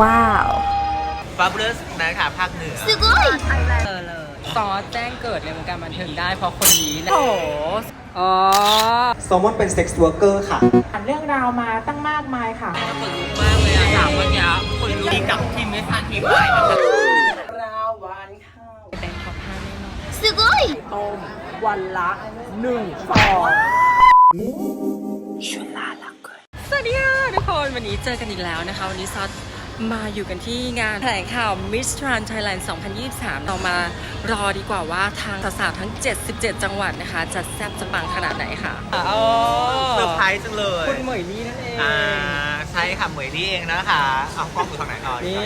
ว้าว ฟาบูลัสนะคะภาคเหนือ すごい เออเลยซอสแจ้งเกิดในวงการบันเทิงได้เพราะคนนี้นะโอ้โหอ๋อ แซลมอนเป็นเซ็กซ์วอร์เกอร์ค่ะ ผ่านเรื่องราวมาตั้งมากมายค่ะ คนลุกมากเลยอะถามวันนี้คนลุกดีกับทีมไม่ทันทีมใหม่นะคะราววันข้าวเป็นท็อปห้าแน่นอน すごい ต้มวันละหนึ่งฟองชุลาลักสวัสดีค่ะทุกคนวันนี้เจอกันอีกแล้วนะคะ วันนี้ซอส มาอยู่กันที่งานแถลงข่าว Miss Trans Thailand 2023 เรามารอดีกว่าว่าทางสาวๆทั้ง 77 จังหวัดนะคะ จะแซ่บจะปังขนาดไหนค่ะอ๋อเซอร์ไพรส์จังเลย คุณเหมยลี่นั่นเองอ่าใช่ค่ะเหมยลี่เองนะคะเอากล้องอยู่ทางไหนก่อนนี่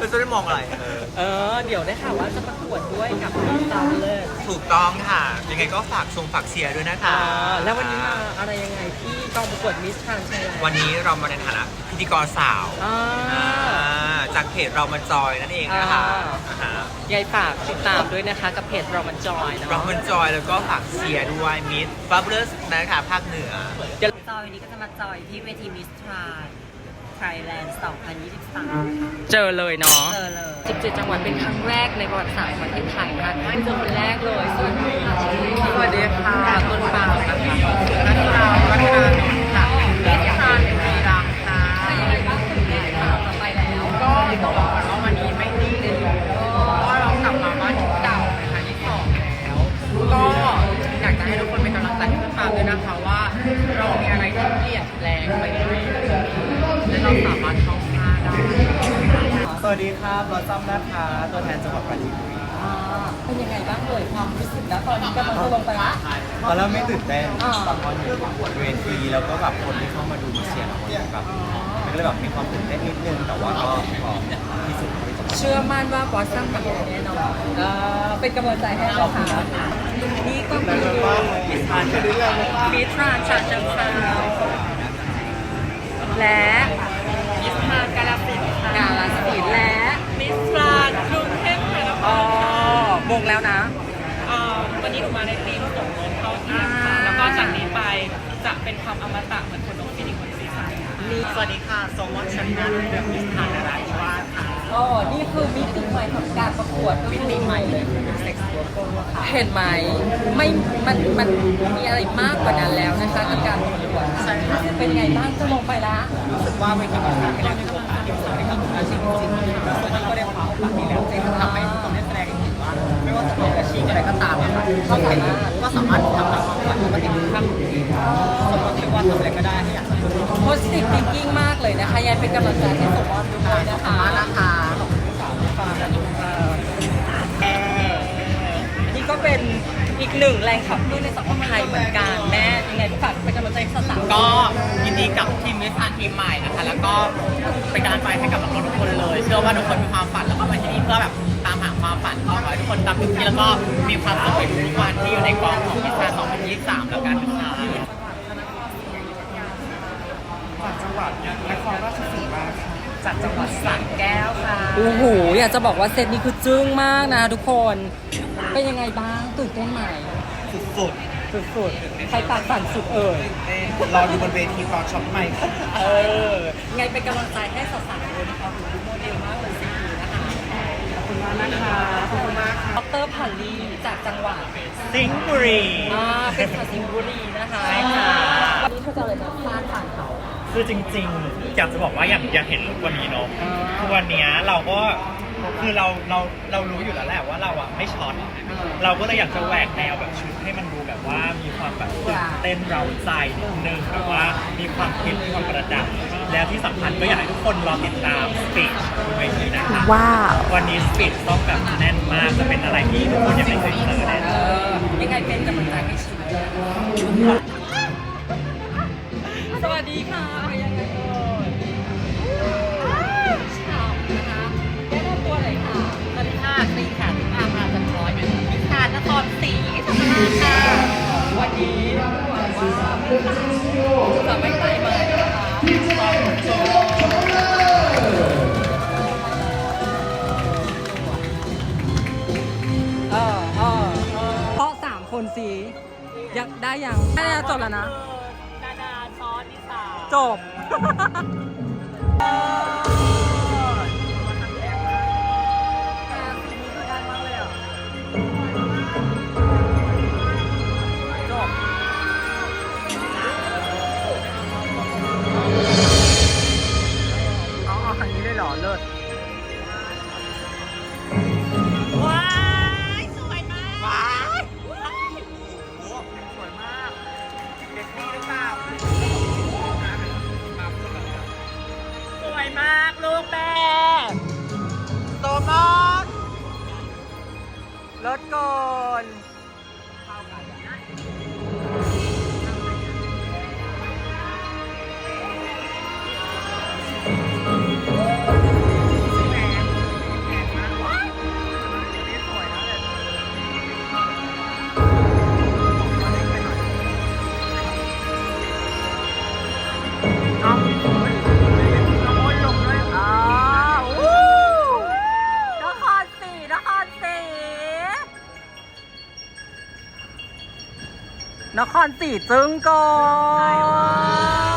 เราจะได้มองอะไรเออเออ เดี๋ยวได้ข่าวว่าจะประกวดด้วยกับน้องตาเลยถูกต้องค่ะ ยังไงก็ฝากชมฝากเชียร์ด้วยนะคะแล้ววันนี้มาอะไรยังไงที่กองประกวด Miss Trans Thailand วันนี้เรามาในฐานะพิธีกรสาวอ่า อ่าจากเพจเรามันจอยนั่นเองนะคะอ่าอ่าฮะยายฝากติดตามด้วยนะคะ กับเพจเรามันจอยเนาะเรามันจอยแล้วก็ฝากเชียร์ด้วยมิสฟาบูลัสนะคะภาคเหนือ จอยวันนี้ก็จะมาจอยที่เวทีมิสทรายไทยแลนด์ 2023 เจอเลยเนาะ เจอเลย 17 จังหวัดเป็นครั้งแรกในประวัติศาสตร์ของประเทศไทยนะคะไม่เจอคนแรกเลยสวัสดีค่ะสวัสดีค่ะต้นปาล์มนะคะนัทราวัฒนานนท์ค่ะมิสทรานบุรีรัมย์ค่ะเป็นยังไงบ้างตื่นเต้นค่ะจะไปแล้วก็ เราสามารถเข้าค่าได้สวัสดีครับรอซัมนะคะตัวแทนจังหวัดปราจีนบุรีเป็นยังไงบ้างเอ่ยความรู้สึกนะตอนนี้กำลังจะลงไปละ ตอนแรกไม่ตื่นเต้นอ่า ตอนอยู่บนเวทีแล้วก็แบบคนที่เข้ามาดูมาเชียร์เราเนี่ยแบบมันก็เลยแบบมีความตื่นเต้นนิดนึงแต่ว่าก็พร้อมที่สุดที่จะมาเชื่อมั่นว่าบอสซัมทำได้แน่นอนเอ่อเป็นกำลังใจให้เราค่ะนี่ก็คือมิสทรานมิสทรานชาเชิงเทราและมิสทรานกาลสินธุ์กาลสิ นและมิสทรานกรุงเทพมหานครอ๋อมงแล้วนะวันนี้หนูมาในทีมส่งเงินเข้าเทียมค่ะแล้วก็จากนี้ไปจะเป็นความอมตะเหมือนคนนกฟินิกคนซีซั่นค่ะสวัสดีค่ะโซมอนชันนเรื่องมิสทานอะไรว่าค่ะ อ๋อ นี่คือมิติใหม่ของการประกวดมิติใหม่เลยเซ็กซ์วอร์เกอร์ค่ะ เห็นไหมไม่ มัน มันมีอะไรมากกว่านั้นแล้วนะคะกับการประกวดเป็นไงบ้างจะลงไปละ รู้สึกว่าเวทีมิสทานเป็นแรง ที่โอกาสที่สุดให้กับอาชีพจริงๆแล้วมันก็ได้ความโอกาสนี้แล้วที่ทำให้ทุกคนได้แสดงเห็นว่า ไม่ว่าจะเป็นอาชีพอะไรก็ตามถ้าใครก็สามารถทำตามความฝันปกติทุกท่านสมมติว่าทำอะไรก็ได้ให้อยากโพสิทีฟทิงกิ้งมากเลยนะคะยายเป็นกำลังใจให้สมอนด้วยนะคะนะคะขอบคุณค่ะเอ่ออันนี้ก็เป็น อีกหนึ่งแรงขับเคลื่อนในสังคมไทยเหมือนกันแม่ยังไงฝากเป็นกำลังใจให้สาวๆก็ยินดีกับทีมมิสทรานทีมใหม่นะคะ แล้วก็เป็นกำลังใจให้กับน้องๆทุกคนเลย เชื่อว่าทุกคนมีความฝันแล้วก็มาที่นี่เพื่อแบบตามหาความฝันก็ขอให้ทุกคนทำเต็มที่แล้วก็มีความสุขในทุกๆวันที่อยู่ในกองของมิสทราน2023แล้วกันนะคะจากจังหวัดสระแก้วค่ะ โอ้โหอยากจะบอกว่าเซตนี้คือจึ้งมากนะทุกคน เป็นยังไงบ้างตื่นเต้นไหมสุดสุดๆใครตาสั่นสุดเอ่ย ๆรออยู่บนเวทีตอนช็อปใหม่ค่ะเออ ไงเป็นกำลังใจให้สาวๆเลยนะคะคุณโมเดลมากเลยสินะคะขอบคุณมากนะคะขอบคุณมากค่ะดรพันลีจากจังหวัดสิงห์บุรี อ่าเป็นสาวสิงห์บุรีนะคะใช่ค่ะ วันนี้เธอจะอะไรนะฟาดผ่านเขา คือจริงๆ อยากจะบอกว่าอย่างอยากเห็นลุควันนี้เนาะอ่าคือวันเนี้ยเราก็คือเราเราเรารู้อยู่แล้วแหละว่าเราอะไม่ช็อตเราก็เลยอยากจะแหวกแนวแบบชุดให้มันดูแบบว่ามีความแบบตื่นเต้นเร้าใจนิดนึงแบบว่ามีความคิดมีความประดับ แล้วที่สำคัญก็อยากให้ทุกคนรอติดตามสปีชบนเวทีนะคะว้าว วันนี้สปีชต้องแบบแน่นมากจะเป็นอะไรที่ทุกคนยังไม่เคยเจอแน่นเออนอยังไงเป็นกำลังใจให้ชีวิตนะคะสวัสดีค่ะ ค่ะวันนี้บอกว่าจะไม่ไปมานะคะเออเออเออเพราะสามคนสิยังได้ยังได้แล้วจบแล้วนะ ดาดาซอสนิสาจบ รถก่อน นครศรีจึงก่อน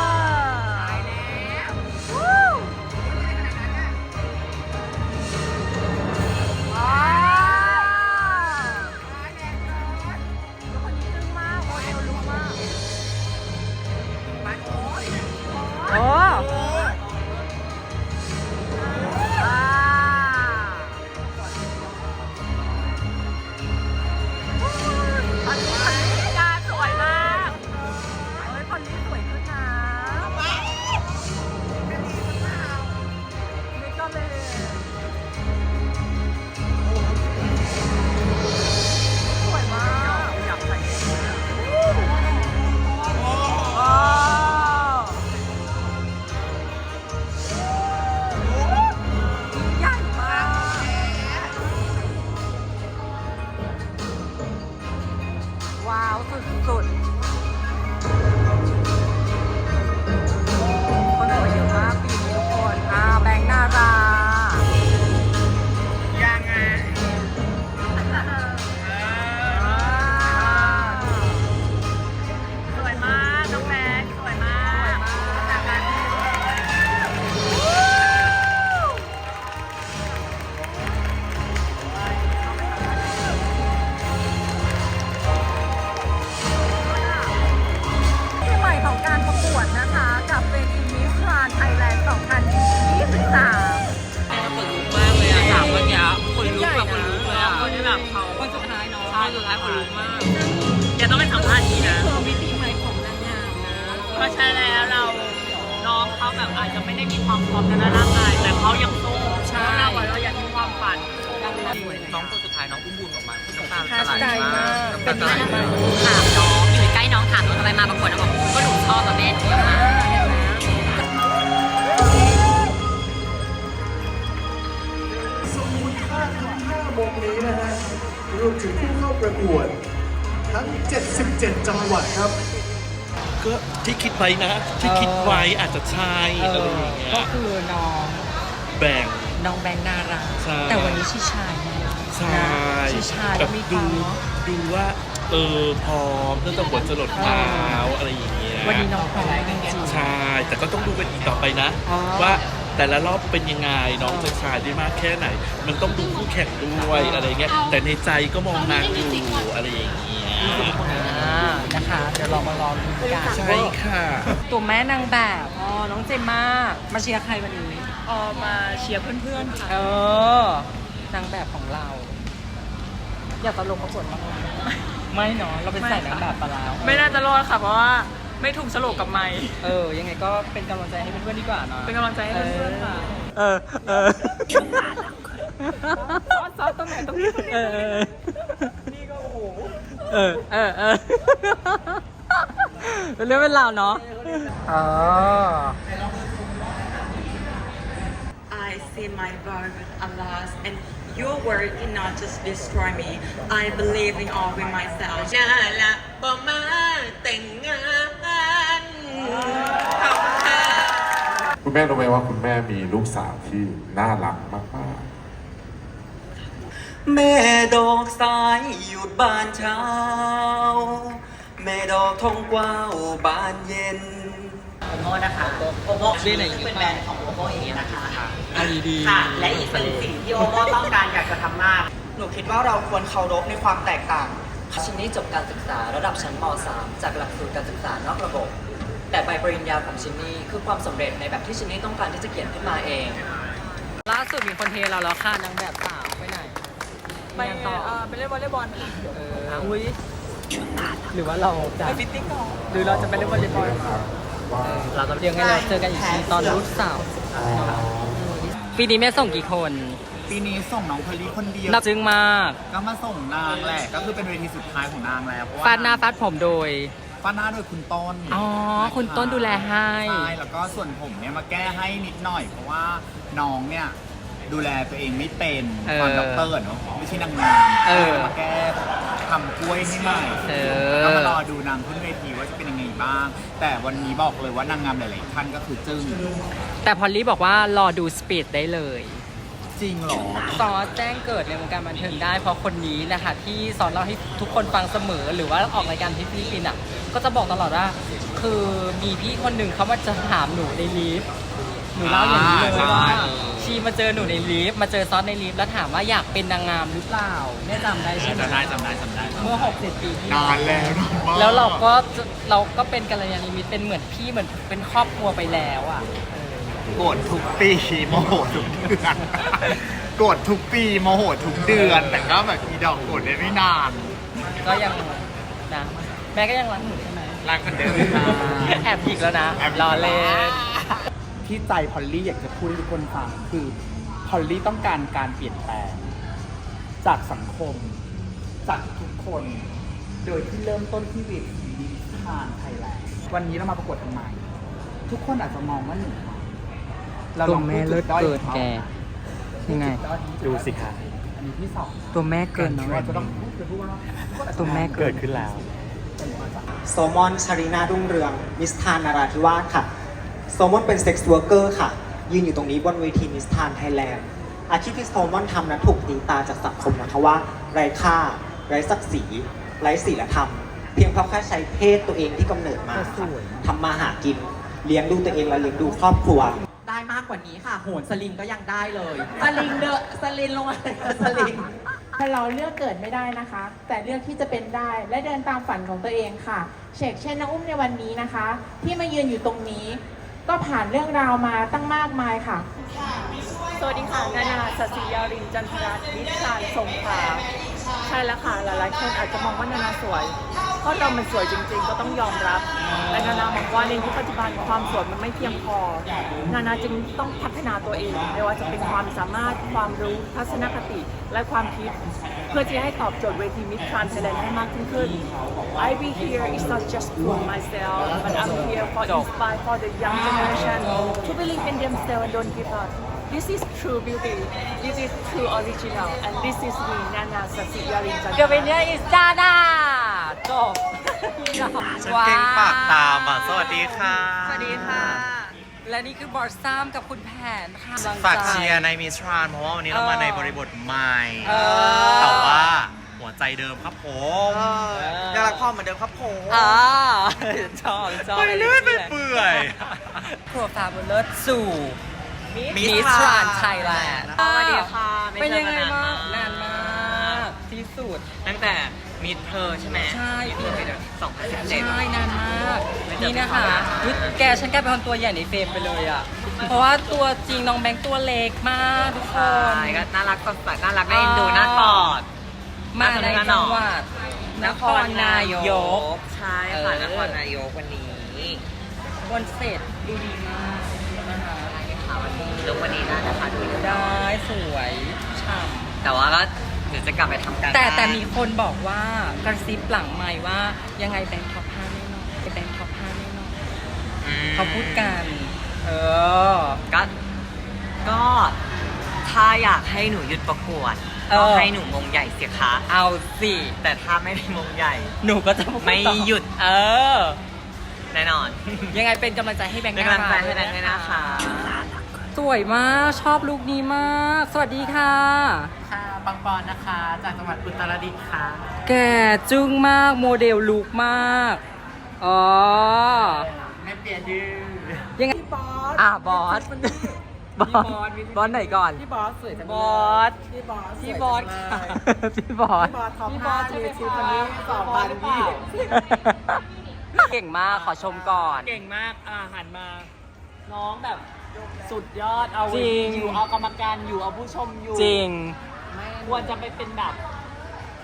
ดท้ายน้องอุ้มบุญออกมาน้ำตาประทับใจมากน้ำตาไหลมากถามน้องอยู่ใกล้น้องถามน้องทำไมมาประกวดน้องบอกก็หนูชอบกับแม่หนูอยากมา5โมงนี้นะฮะรวมถึงผู้เข้าประกวดทั้ง 77 จังหวัดครับก็ที่คิดไว้นะ ที่คิดไว้อาจจะใช่เออะไรออย่างเงี้ก็ยคือน้องแบ่งน้องแบงค์นาราใช่แต่วันนี้ชิชายนะ ใช่ชิชายแบแล้วบมีคดูวามเนาะดูว่า เออพร้อมตั้งแต่หัวจรดเท้าอะไรอย่างเงี้ย วันนี้น้องพร้อมจริงใช่ แต่ก็ต้องดูกันอีกต่อไปนะ อ๋อว่าแต่ละรอบเป็นยังไง น้องจะชายได้มากแค่ไหน มันต้องดูคู่แข่งด้วยอะไรเงี้ย แต่ในใจก็มองนางอยู่อะไรอย่างเงี้ยๆอ่านะคะ เดี๋ยวเรามารอดูกันใช่ค่ะ ตัวแม่นางแบบอ๋อน้องเจมมามาเชียร์ใครวันนี้ ออกมาเชียร์เพื่อนๆค่ะ เออ นางแบบของเรา อยากจะลงประกวดบ้างไหมไม่เนาะเราเป็นสายนางแบบไปแล้วไม่น่าจะรอดค่ะ เพราะว่าไม่ถูกสโลกกับไมค์เออ ยังไงก็เป็นกำลังใจให้เพื่อนๆดีกว่าเนาะเป็นกำลังใจให้เพื่อนๆค่ะเออเออซ้อนซ้อนตรงไหนตรงนี้เออเออนี่ก็โอ้โหเออเออเออเป็นเรื่องเป็นราวเนาะอ๋อ I see my work alas and your work cannot just destroy me I believe in all in myself น่าละบ่มาแต่งงานขอบคุณค่ะคุณแม่รู้ไหมว่าคุณแม่มีลูกสาวที่น่ารักมากแม่ดอกสายหยุดบานเช้า แม่ดอกทองกว้าวบานเย็น โอโมนะคะโอโมซึ่งเป็นแบรนด์ของโอโมเองนะคะอันดีค่ะ และอีกเป็นสิ่งที่โอโมต้องการอยากจะทำมาก หนูคิดว่าเราควรเคารพในความแตกต่างชินนี่จบการศึกษาระดับชั้นม .3 จากหลักสูตรการศึกษานอกระบบ แต่ใบปริญญาของชินนี่คือความสำเร็จในแบบที่ชินนี่ต้องการที่จะเขียนขึ้นมาเอง ล่าสุดมีคนเทเราแล้วค่ะนางแบบสาวไปไหนไปต่อไปเล่นวอลเลย์บอลเอออุ้ยหรือว่าเราจะไปฟิตติ้งก่อนหรือเราจะไปเล่นวอลเลย์บอล เราจะยังไงเราเจอกันอีกทีตอนรุ่นสาวปีนี้แม่ส่งกี่คนปีนี้ส่งน้องพอลลี่คนเดียวนับจึงมาก ก็มาส่งนางแหละ ก็คือเป็นเวทีสุดท้ายของนางแล้วเพระว่ฟาดหน้าฟาดผมโดยฟาดหน้าโดยคุณต้นอ๋อ คุณต้นดูแลให้ใช่แล้วก็ส่วนผมเนี่ยมาแก้ให้นิดหน่อย เพราะว่าน้องเนี่ยดูแลตัวเองไม่เป็นเออตอนด็อกเตอร์เนาะไม่ใช่นางงามเออมาแก้ทำกล้วยให้ใหม่เอก็อมารอดูนางขึ้นเวทีว่าจะเป็นยังไง บ้าง แต่วันนี้บอกเลยว่านางงามหลายๆท่านก็คือจึ้งแต่พอลลี่บอกว่ารอดูสปีดได้เลยจริงเหรอ ซอสแจ้งเกิดในวงการบันเทิงได้เพราะคนนี้แหละค่ะที่สอนเราให้ทุกคนฟังเสมอหรือว่าออกรายการที่ฟิลิปปินส์อะก็จะบอกตลอดว่า คือมีพี่คนหนึ่งเขามาจะถามหนูในลิฟต์ห นูเล่าอย่างนี้เลยอ่าว่าใช่ชีมาเจอหนูในลิฟต์มาเจอซอสในลิฟต์แล้วถามว่าอยากเป็นนางงามหรือเปล่าแม่จำได้ใช่ไหมจำได้จำได้จำได้เมื่อ6 7ปีที่นานแล้วนานมากแล้วเราก็จะเราก็เป็นกัลยาณมิตรเป็นเหมือนพี่เหมือนเป็นครอบครัวไปแล้วอะโกรธทุกปีโมโหทุกเดือนโกรธทุกปีโมโหทุกเดือน แต่ก็แบบมีดอกโกรธได้ไม่นาน ก็ยังนะแม่ก็ยังรักหนูใช่ไหมรักเหมือนเดิมแอบอีกแล้วนะแอบรอเล่น ที่ใจพอลลี่อยากจะพูดให้ทุกคนฟังคือพอลลี่ต้องการการเปลี่ยนแปลง จากสังคม จากทุกคน โดยที่เริ่มต้นที่เวทีดิสทานไทยแลนด์วันนี้เรามาประกวดทำไม ทุกคนอาจจะมองว่าหนูเราตัวลองแม่พูเลิดศด้อยเกิดของแกขายังไงดูสิคะ อันนี้ที่สองตัวแม่เกินเนาะเราจะต้องพูดคือพูดว่าตัวแม่เกิดขึ้นแล้ว โซมอนชารินารุ่งเรือง มิสทานนาราธิวาสค่ะ โซมอนเป็นเซ็กซ์ r ว r เกอร์ค่ะ ยืนอยู่ตรงนี้บนเวทีมิสทานไทยแลนด์อาชีพที่โซมอนทำนั้นถูกตีตาจากสังคมนะคะว่าไร้ค่า ไร้ศักดิ์ศรีไร้ศีลธรรม เพียงเพราะแค่ใช้เพศตัวเองที่กำเนิดมาค่ะทำมาหากิน เลี้ยงดูตัวเองและเลี้ยงดูครอบครัว ได้มากกว่านี้ค่ะ โหนสลิงก็ยังได้เลย สลิงเดอะสลิงลงมาสลิงเราเลือกเกิดไม่ได้นะคะ แต่เลือกที่จะเป็นได้และเดินตามฝันของตัวเองค่ะ เชกเช่นน้องอุ้มในวันนี้นะคะ ที่มายืนอยู่ตรงนี้ ก็ผ่านเรื่องราวมาตั้งมากมายค่ะ สวัสดีค่ะนานาสศิยารินจันทรัตน์วิชาญสงขลา ใช่แล้วค่ะ หลายๆ คนอาจจะมองว่านานาสวย เพราะเรามันสวยจริง ๆ ก็ต้องยอมรับ แต่นานามองว่าในยุคปัจจุบันความสวยมันไม่เพียงพอ นานาจึงต้องพัฒนาตัวเอง ไม่ว่าจะเป็นความสามารถ ความรู้ ทัศนคติ และความคิด เพื่อที่จะให้ตอบโจทย์เวทีมิตรทรานไทยแลนด์ให้มากยิ่งขึ้น I be here is not just for myself but I'm here for inspire for the young generation to believe in themselves and don't give up This is true beauty This is true original and this is me Nana Sasiyarin เดี๋ยวเป็นเนี่ยอิสดาดาจบฉันเก่งปากตามอะ สวัสดีค่ะ สวัสดีค่ะ และนี่คือบอร์ดซ้ำกับคุณแผนค่ะฝากเชียร์ในมิสทรานเพราะว่าวันนี้เรามาในบริบทใหม่ เออ แต่ว่าหัวใจเดิมครับผมยังรักพ่อเหมือนเดิมครับผมอ่าชอบชอบไปเรื่อยไปเปื่อย ครัวฟาบุลเลศสู่ มิมิสสททรารานนไทยแลนด์สวัสดีค่ะไม่เป็นเจอยังกันไงนานบ้างมากนานมากที่สุด ตั้งแต่มิดเพลใช่ไหมใช่ มิดเพลปีสองพันสิบเจ็ด ใช่นานมากไม่เจอ นี่นะคะอุ๊ยแกฉันกลายเป็นคนตัวใหญ่ในเฟรมไปเลยอะ เพราะว่าตัวจริงน้องแบงค์ตัวเล็กมากทุกคใช่น ก็น่ารักสดใสน่ารักน่าเอ็นดูน่ากอด มาในจังหวัดนครนายก ใช่ค่ะเออ นครนายกวันนี้ บนเสร็จดูดีมากนะคะ ค่ะวันนี้ลุกวันนี้น่าจะพาดูเรียบร้ได้อยสวยฉ่แต่ว่าก็เดี๋ยวจะกลับไปทำการำแต่บ้านแต่มีคนบอกว่ากระซิบหลังไม้ว่ายังไงแบงค์ท็อปห้าแน่นอนแบงค์ท็อปห้าแน่นอนอืมเขาพูดกันเออ ก็ก็ถ้าอยากให้หนูหยุดประกวดเอก็อ ให้หนูมงใหญ่เสียคะเอาสิแต่ถ้าไม่ได้มงใหญ่ หนูก็จะพูไม่ต่อหยุด เออ แน่นอนยังไงเป็นกำลังใจให้แบงค์เป็นกำลังใจให้แบงค์ด้วยนะคะ สวยมากชอบลุคนี้มาก สวัสดีค่ะ ค่ะปังปอนนะคะ จากจังหวัดอุตรดิตถ์ค่ะแก่จึ้งมากโมเดลลุคมาก อ๋อ ไม่เปลี่ยนดื้อยังไงอะบอส บอสบอสไหนก่อน พี่บอสสวยจังบเลอส พี่บอสพี่บอสค่ะ พี่บอส พี่บอสท็อปห้าในชีวิตคนนี้สองพันยี่ เก่งมากขอชมก่อน เก่งมากอ่าหันมา น้องแบบ สุดยอดเอาจริง อยู่เอากรรมการอยู่เอาผู้ชมอยู่จริงควรจะไปเป็นแบบ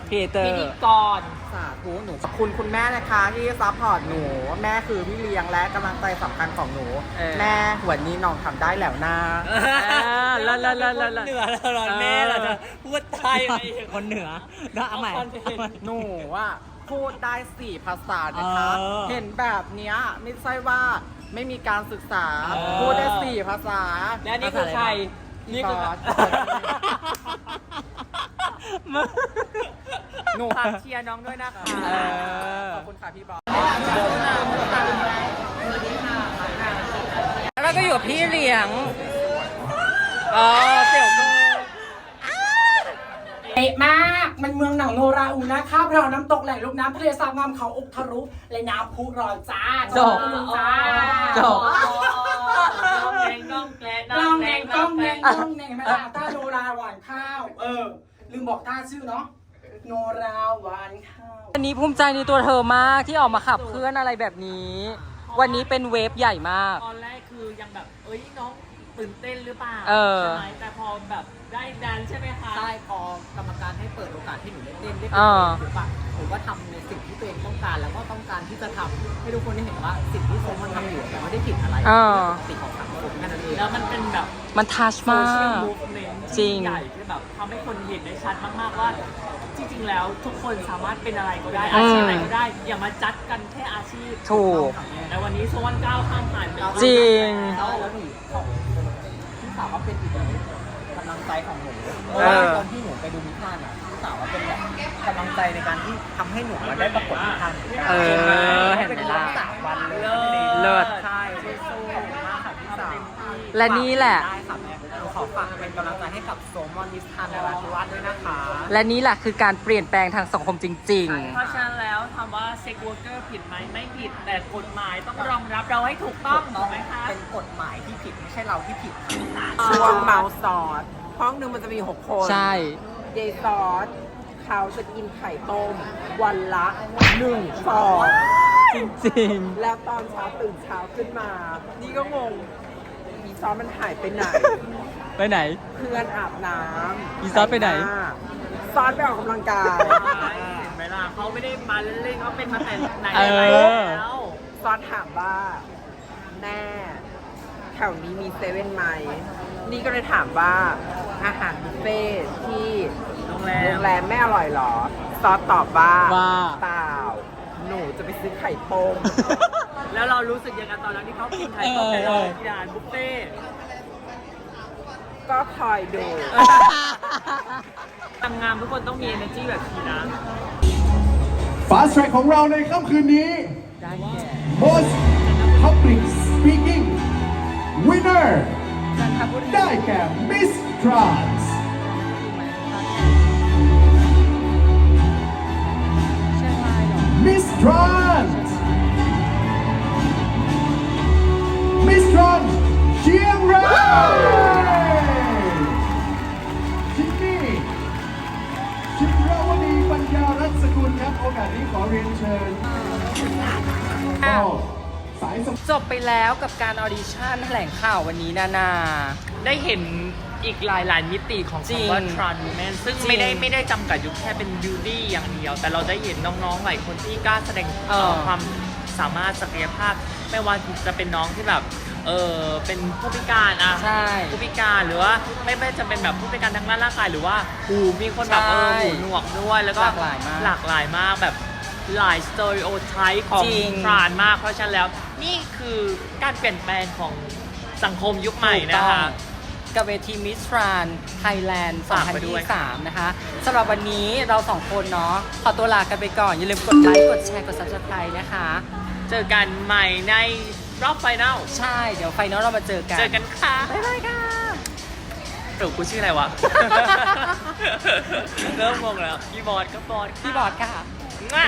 ครีเอเตอพิร์ธีกร สาธุหนูขอบคุณคุณแม่นะคะที่ซัพพอร์ตหนู แม่คือพี่เลี้ยงและกำลังใจสำคัญของหนูแม่วันนี้น้องทำได้แล้วนะ แล้วแล้วแล้วแล้วเหนือแล้วเหรอแม่เราจะพูดไทยไปคนเหนือนะเอาใหม่หนูว่าพูดได้สี่ภาษานะคะ เออ เห็นแบบเนี้ยไม่ใช่ว่า ไม่มีการศึกษา เออ พูดได้สี่ภาษาและนี่คือใคร นี่คือบอสหนูฝากเชียร์น้องด้วยนะคะขอบคุณค่ะพี่บอสแล้วก็อยู่กับพี่เลี้ยง อ๋อเสี่ยวกู เป๊ะมาก มันเมืองหนังโนราอูนะคะเพราะน้ำตกแหล่งลูกน้ำทะเลสาบงามเขาอกทะลุและน้ำพุร้อนจ้าจบจ้าจบก้องแดงก้องแกล้กล้องแดงกล้องแดงกล้องแดงไม่ได้ต้าโนราหวานข้าว เออ ลืมบอกต้าชื่อเนาะ โนราหวานข้าว วันนี้ภูมิใจในตัวเธอมากที่ออกมาขับเคลื่อนอะไรแบบนี้ วันนี้เป็นเวฟใหญ่มาก ตอนแรกคือยังแบบ เอ้ยน้อง ตื่นเต้นหรือเปล่าเออ ใช่ไหมแต่พอแบบได้ดันใช่ไหมคะใช่พอกรรมการให้เปิดโอกาสให้หนูได้เต้นได้อ่าถูกปะหนูก็ทำในสิ่งที่ตัวเองต้องการแล้วก็ต้องการที่จะทำให้ทุกคนได้เห็นว่าสิ่งที่โซมันทำอยู่มันไม่ได้ผิดอะไรอ่าเป็นปกติของสังคมแค่นั้นเองแล้วมันเป็นแบบ มันทัชโซมาเชียลกมูฟเมนต์จริที่งใหญ่ที่แบบทำให้คนเห็นได้ชัดมากๆว่า จริงๆแล้วทุกคนสามารถเป็นอะไรก็ได้อาชีพไหนก็ได้ อย่ามาจัดกันแค่อาชีพถูก แต่วันนี้โซนก้าวข้ามผ่านไปจริง แล้วแล้วหนูของพี่สาวก็เป็นอีกหนึ่งกำลังใจของหนูเพเอราะว่าอตอนที่หนูไปดูมิทานอะพี่สาวว่าเป็นแบบกำลังใจในการที่ทำให้หนูมาได้ประกวดมิทานเออเห็นไหมเป็นล่ะ สามวันเลยเลิศใช่สู้ๆขอบคุณมากค่ะพี่สาวและนี่แหละ ได้ค่ะแม่หนู ขอฝากเป็นกำลังใจให้กับโซมอนมิสทานนราธิวาสด้วยนะคะ และนี่แหละคือการเปลี่ยนแปลงทางสังคมจริง เพราะฉะนั้นแล้วถามว่าเซ็กวอร์เกอร์ผิดไหมไม่ผิด แต่กฎหมายต้องรองรับเราให้ถูกต้องถูกไหมคะเป็นกฎหมายที่ผิดไม่ใช่เราที่ผิดช่วงเมาส์ซอสห้องหนึ่งมันจะมี 6 คนๆ ใช่ เยายซอสเขาจะกินไข่ต้ม วันละหนึ่งฟองจริง แล้วตอนเช้าตื่นเช้าขึ้นมา นี่ก็งงอีซอสมันหายไปไหนๆ ไปไหน เพื่อนอาบน้ำอีซอสไปไหนแต่งาซอสไปออกกำลังกาย เห็นไหมล่ะเขาไม่ได้มาเล่นๆเขาเป็นมาแต่ไหนเอแต่ไรอแล้ว ซอสถามว่าแม่แถวนี้มีเซเว่นไหม นี่ก็เลยถามว่าอาหารบุฟเฟ่ที่โรงแรโรมงแรมไม่อร่อยเหรอ ซอสตอบว่าว่า เปล่า หนูจะไปซื้อไข่ต้ม แล้วเรารู้สึกยังไงตอนนั้นที่เขากินไข่ต้มในร้านบุฟเฟ่ต์ ก็คอยดูทำงานทุกคนต้องมี energy แบบนี้นะ Fast Track ของเราในค่ำคืนนี้ Most Public Speaking Winner ได้แก่ Miss Trans แล้วกับการออดิชั่นแถลงข่าววันนี้นานา ได้เห็นอีกหลายหลายๆมิติของจริงคำว่า trans woman ซึ่งจริงไม่ได้ไม่ได้จำกัดอยู่แค่เป็น beauty อย่างเดียว แต่เราได้เห็นน้องๆ หลายคนที่กล้าแสดงเออ ความสามารถศักยภาพ ไม่ว่าจะเป็นน้องที่แบบเออเป็นผู้พิการอะใช่ ผู้พิการหรือว่าไม่ไม่จะเป็นแบบผู้พิการทางด้านร่างกายหรือว่าหูมีคนแบบเออใช่หูหนวกด้วยแล้วก็หลากหลายมาก หลากหลายมากแบบ หลายสเตอริโอไทป์ของจริงทรานมาก เพราะฉะนั้นแล้ว นี่คือการเปลี่ยนแปลงของสังคมยุคใหม่นะคะกับเวทีมิสทรานไทยแลนด์ ฝากไปด้วย 2023 นะคะสำหรับวันนี้เราสองคนเนาะขอตัวลากันไปก่อน อย่าลืมกดไลค์ กดแชร์ กด subscribe นะคะ เจอกันใหม่ในรอบไฟแนลใช่ เดี๋ยวไฟนอลเรามาเจอกัน เจอกันค่ะบ๊ายบายค่ะเดี๋ยวกูชื่ออะไรวะ เริ่มงงแล้วพี่บอสก็บอสพี่บอดค่ะง่ะ